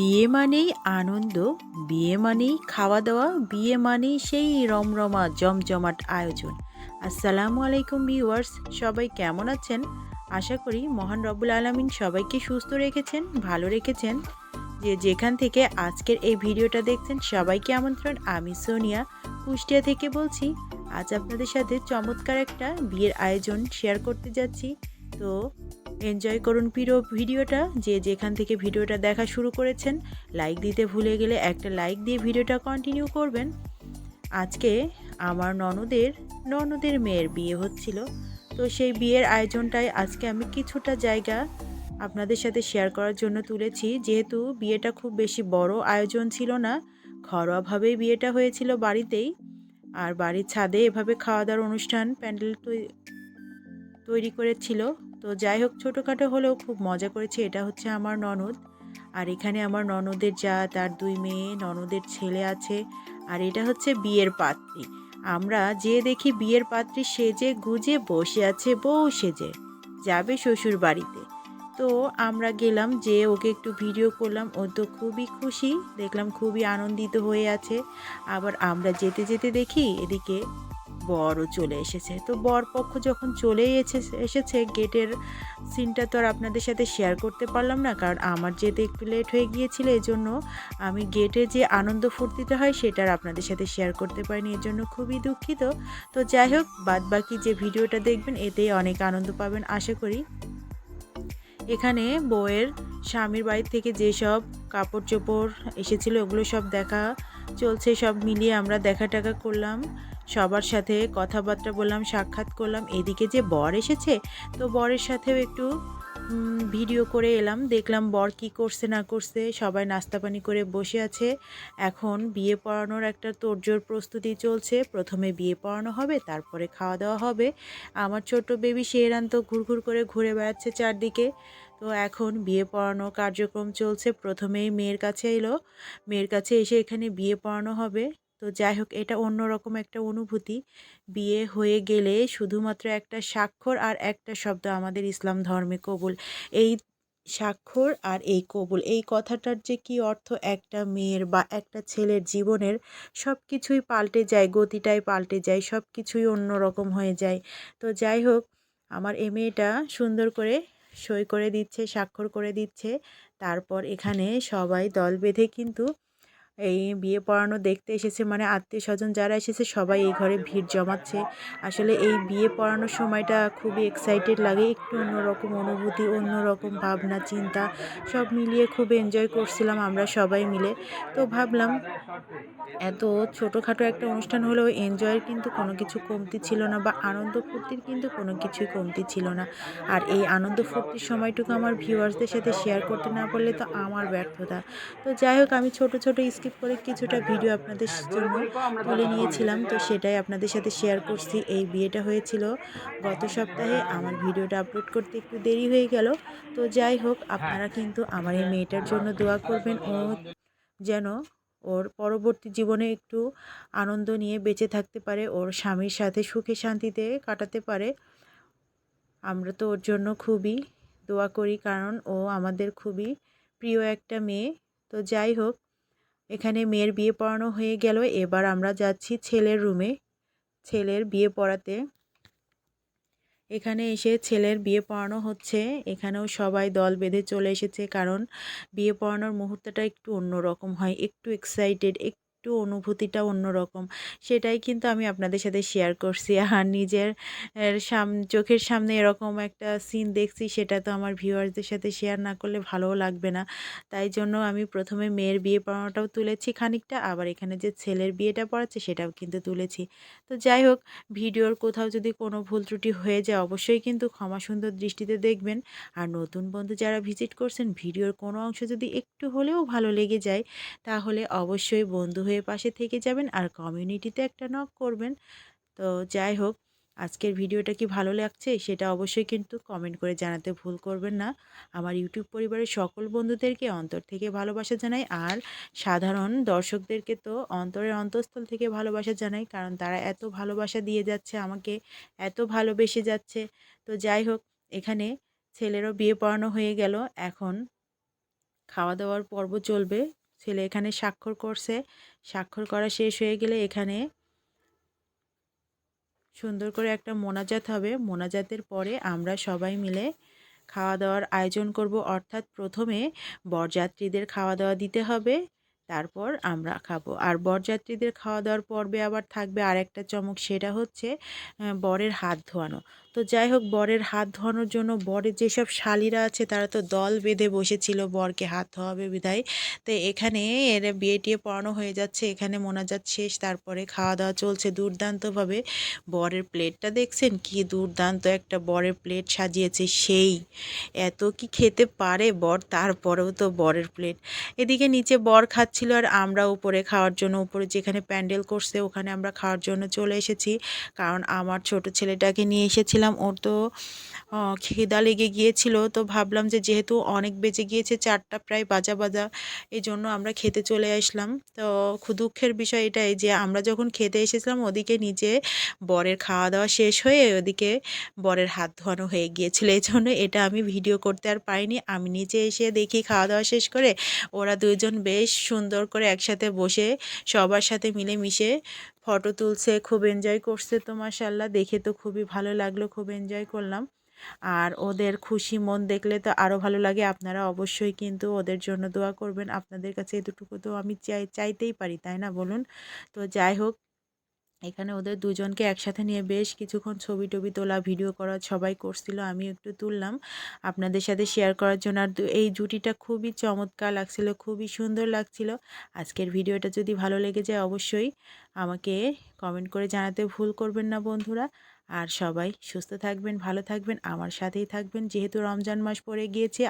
মানেই আনন্দ, বিয়ে মানেই খাওয়া দাওয়া, বিয়ে মানেই সেই রমরমা, জমজমাট আয়োজন। আসসালামু আলাইকুম ভিউয়ার্স, সবাই কেমন আছেন? আশা করি মহান রব্বুল আলমিন সবাইকে সুস্থ রেখেছেন, ভালো রেখেছেন। যে যেখান থেকে আজকের এই ভিডিওটা দেখছেন, সবাইকে আমন্ত্রণ। আমি সোনিয়া, কুষ্টিয়া থেকে বলছি, আজ আপনাদের সাথে চমৎকার একটা বিয়ের আয়োজন শেয়ার করতে যাচ্ছি। তো এনজয় করুন প্রিয় ভিডিওটা। যে যেখান থেকে ভিডিওটা দেখা শুরু করেছেন লাইক দিতে ভুলে গেলে একটা লাইক দিয়ে ভিডিওটা কন্টিনিউ করবেন। আজকে আমার ননদের ননদের মেয়ের বিয়ে হচ্ছিল। তো সেই বিয়ের আয়োজনটাই আজকে আমি কিছুটা জায়গা আপনাদের সাথে শেয়ার করার জন্য তুলেছি। যেহেতু বিয়েটা খুব বেশি বড় আয়োজন ছিল না, ঘরোয়াভাবেই বিয়েটা হয়েছিল বাড়িতেই। আর বাড়ির ছাদে এভাবে খাওয়া দাওয়ার অনুষ্ঠান প্যান্ডেল তৈরি করেছিল। তো যাই হোক ছোটোখাটো হলেও খুব মজা করেছে। এটা হচ্ছে আমার ননদ। আর এখানে আমার ননদের যা, তার দুই মেয়ে, ননদের ছেলে আছে। আর এটা হচ্ছে বিয়ের পাত্রী। আমরা যে দেখি বিয়ের পাত্রী সেজে গুজে বসে আছে, বউ সেজে যাবে শ্বশুর বাড়িতে। তো আমরা গেলাম যে ওকে একটু ভিডিও করলাম। ও তো খুবই খুশি। দেখলাম খুবই আনন্দিত হয়ে আছে। আবার আমরা যেতে যেতে দেখি এদিকে বরও চলে এসেছে। তো বর পক্ষ যখন চলেই এসেছে এসেছে, গেটের সিনটা তো আর আপনাদের সাথে শেয়ার করতে পারলাম না, কারণ আমার যেতে একটু লেট হয়ে গিয়েছিল এই জন্য আমি গেটে যে আনন্দ ফুর্তিটা হয়, সেটা আর আপনাদের সাথে শেয়ার করতে পারিনি এর জন্য খুবই দুঃখিত। তো যাই হোক বাদ বাকি যে ভিডিওটা দেখবেন, এতেই অনেক আনন্দ পাবেন, আশা করি। এখানে বউয়ের স্বামীর বাড়ি থেকে যেসব কাপড় চোপড় এসেছিল, ওগুলো সব দেখা চলছে, সব মিলিয়ে আমরা দেখা টাকা করলাম। সবার সাথে কথাবার্তা বললাম, সাক্ষাৎ করলাম। এদিকে যে বর এসেছে, তো বরের সাথেও একটু ভিডিও করে এলাম। দেখলাম বর কি করছে, না করছে, সবাই নাস্তা পানি করে বসে আছে। এখন বিয়ে পড়ানোর একটা তোড়জোড় প্রস্তুতি চলছে। প্রথমে বিয়ে পড়ানো হবে, তারপরে খাওয়া দাওয়া হবে। আমার ছোট্ট বেবি শেরান তো ঘুরঘুর করে ঘুরে বেড়াচ্ছে চারদিকে। তো এখন বিয়ে পড়ানো কার্যক্রম চলছে। প্রথমেই মেয়ের কাছে এলো। মেয়ের কাছে এসে এখানে বিয়ে পড়ানো হবে। তো যাই হোক, এটা অন্যরকম একটা অনুভূতি। বিয়ে হয়ে গেলে শুধুমাত্র একটা স্বাক্ষর আর একটা শব্দ আমাদের ইসলাম ধর্মে কবুল। এই স্বাক্ষর আর এই কবুল, এই কথাটার যে কি অর্থ একটা মেয়ের বা একটা ছেলের জীবনের সব কিছুই পাল্টে যায়, গতিটাই পাল্টে যায় সব কিছুই অন্যরকম হয়ে যায়। তো যাই হোক, আমার এ মেয়েটা সুন্দর করে সই করে দিচ্ছে, স্বাক্ষর করে দিচ্ছে। তারপর এখানে সবাই দল বেঁধে কিন্তু এই বিয়ে পড়ানো দেখতে এসেছে মানে আত্মীয় স্বজন যারা এসেছে সবাই এই ঘরে ভিড় জমাচ্ছে। আসলে এই বিয়ে পড়ানোর সময়টা খুবই এক্সাইটেড লাগে, একটু অন্যরকম অনুভূতি, অন্যরকম ভাবনা, চিন্তা, সব মিলিয়ে খুব এনজয় করছিলাম আমরা সবাই মিলে। তো ভাবলাম এত ছোটোখাটো একটা অনুষ্ঠান হলেও এনজয়ের কিন্তু কোনো কিছু কমতি ছিল না বা আনন্দ ফুর্তির কিন্তু কোনো কিছুই কমতি ছিল না। আর এই আনন্দ ফুর্তির সময়টুকু আমার ভিউয়ার্সদের সাথে শেয়ার করতে না পারলে তো আমার ব্যর্থতা। তো যাই হোক, আমি ছোট ছোট স্কিপ করে কিছুটা ভিডিও আপনাদের জন্য তুলে নিয়েছিলাম। তো সেটাই আপনাদের সাথে শেয়ার করছি। এই বিয়েটা হয়েছিল গত সপ্তাহে। আমার ভিডিওটা আপলোড করতে একটু দেরি হয়ে গেল। তো যাই হোক, আপনারা কিন্তু আমার এই মেয়েটার জন্য দোয়া করবেন। ও যেন ওর পরবর্তী জীবনে একটু আনন্দ নিয়ে বেঁচে থাকতে পারে, ওর স্বামীর সাথে সুখে শান্তিতে কাটাতে পারে। আমরা তো ওর জন্য খুবই দোয়া করি, কারণ ও আমাদের খুবই প্রিয় একটা মেয়ে। তো যাই হোক এখানে মেয়ের বিয়ে পড়ানো হয়ে গেল। এবার আমরা যাচ্ছি ছেলের রুমে ছেলের বিয়ে পড়াতে। এখানে এসে ছেলের বিয়ে পড়ানো হচ্ছে। এখানেও সবাই দল বেঁধে চলে এসেছে কারণ বিয়ে পড়ানোর মুহূর্তটা একটু অন্যরকম হয়, একটু এক্সাইটেড একটু অনুভূতিটা অন্যরকম। সেটাই কিন্তু আমি আপনাদের সাথে শেয়ার করছি। আর নিজের সাম, চোখের সামনে এরকম একটা সিন দেখছি, সেটা তো আমার ভিউয়ার্সদের সাথে শেয়ার না করলে ভালোও লাগবে না। তাই জন্য আমি প্রথমে মেয়ের বিয়ে পড়ানোটাও তুলেছি খানিকটা, আবার এখানে যে ছেলের বিয়েটা পড়াচ্ছে সেটাও কিন্তু তুলেছি। তো যাই হোক, ভিডিওর কোথাও যদি কোনো ভুল ত্রুটি হয়ে যায়, অবশ্যই কিন্তু ক্ষমা সুন্দর দৃষ্টিতে দেখবেন। আর নতুন বন্ধু যারা ভিজিট করছেন, ভিডিওর কোনো অংশ যদি একটু হলেও ভালো লেগে যায়, তাহলে অবশ্যই বন্ধু হয়ে পাশে থেকে যাবেন আর কমিউনিটিতে একটা নক করবেন। তো যাই হোক, আজকের ভিডিওটা কি ভালো লাগছে সেটা অবশ্যই কিন্তু কমেন্ট করে জানাতে ভুল করবেন না। আমার ইউটিউব পরিবারের সকল বন্ধুদেরকে অন্তর থেকে ভালোবাসা জানাই আর সাধারণ দর্শকদেরকে তো অন্তরের অন্তঃস্থল থেকে ভালোবাসা জানাই কারণ তারা এত ভালোবাসা দিয়ে যাচ্ছে, আমাকে এত ভালোবেসে যাচ্ছে। তো যাই হোক, এখানে ছেলেরও বিয়ে পড়ানো হয়ে গেল। এখন খাওয়া দাওয়ার পর্ব চলবে। ছেলে এখানে স্বাক্ষর করছে। স্বাক্ষর করা শেষ হয়ে গেলে এখানে সুন্দর করে একটা মোনাজাত হবে। মোনাজাতের পরে আমরা সবাই মিলে খাওয়া দাওয়ার আয়োজন করব। অর্থাৎ প্রথমে বরযাত্রীদের খাওয়া দাওয়া দিতে হবে, তারপর আমরা খাব। আর বরযাত্রীদের খাওয়া দাওয়ার পর্বে আবার থাকবে আরেকটা চমক, সেটা হচ্ছে বরের হাত ধোয়ানো। তো যাই হোক, বরের হাত ধোয়ানোর জন্য বরের যেসব শালিরা আছে, তারা তো দল বেঁধে বসেছিল, বরকে হাত ধোয়াবে বিধায়। তো এখানে এর বিয়ে টিয়ে পড়ানো হয়ে যাচ্ছে, এখানে মোনাজাত শেষ, তারপরে খাওয়া দাওয়া চলছে দুর্দান্তভাবে। বরের প্লেটটা দেখছেন? কি দুর্দান্ত একটা বরের প্লেট সাজিয়েছে, সেই। এত কি খেতে পারে বর? তারপরেও তো বরের প্লেট। এদিকে নিচে বর খাচ্ছিল, আর আমরা উপরে খাওয়ার জন্য, উপরে যেখানে প্যান্ডেল করছে, ওখানে আমরা খাওয়ার জন্য চলে এসেছি। কারণ আমার ছোট ছেলেটাকে নিয়ে এসেছিলাম ওর তো খিদা লেগে গিয়েছিল, তো ভাবলাম যে যেহেতু অনেক বেজে গিয়েছে চারটা প্রায় বাজা বাজা, এই জন্য আমরা খেতে চলে আসলাম। তো দুঃখের বিষয় এটাই যে আমরা যখন খেতে এসেছিলাম, ওদিকে নিজে বরের খাওয়া দাওয়া শেষ হয়ে ওদিকে বরের হাত ধোয়ানো হয়ে গিয়েছিল। এই জন্য এটা আমি ভিডিও করতে আর পারিনি। আমি নিচে এসে দেখি খাওয়া দাওয়া শেষ করে, ওরা দুজন বেশ সুন্দর করে একসাথে বসে সবার সাথে মিলেমিশে ফটো তুলছে, খুব এনজয় করছে তো মাসাল্লাহ দেখে তো খুবই ভালো লাগল, খুব এনজয় করলাম। আর ওদের খুশি মন দেখলে তো আরও ভালো লাগে। আপনারা অবশ্যই কিন্তু ওদের জন্য দোয়া করবেন। আপনাদের কাছে এতটুকু তো আমি চাই, চাইতেই পারি, তাই না বলুন? তো যাই হোক এখানে ওদের দুজনকে একসাথে নিয়ে বেশ কিছুক্ষণ ছবি টবি তোলা, ভিডিও করা সবাই করছিল আমি একটু তুললাম। আপনাদের সাথে শেয়ার করার জন্য আর এই জুটিটা খুবই চমৎকার লাগছিল, খুবই সুন্দর লাগছিল। আজকের ভিডিওটা যদি ভালো লেগে যায় অবশ্যই আমাকে কমেন্ট করে জানাতে ভুল করবেন না বন্ধুরা। আর সবাই সুস্থ থাকবেন, ভালো থাকবেন, আমার সাথেই থাকবেন, যেহেতু রমজান মাস পড়ে গিয়েছে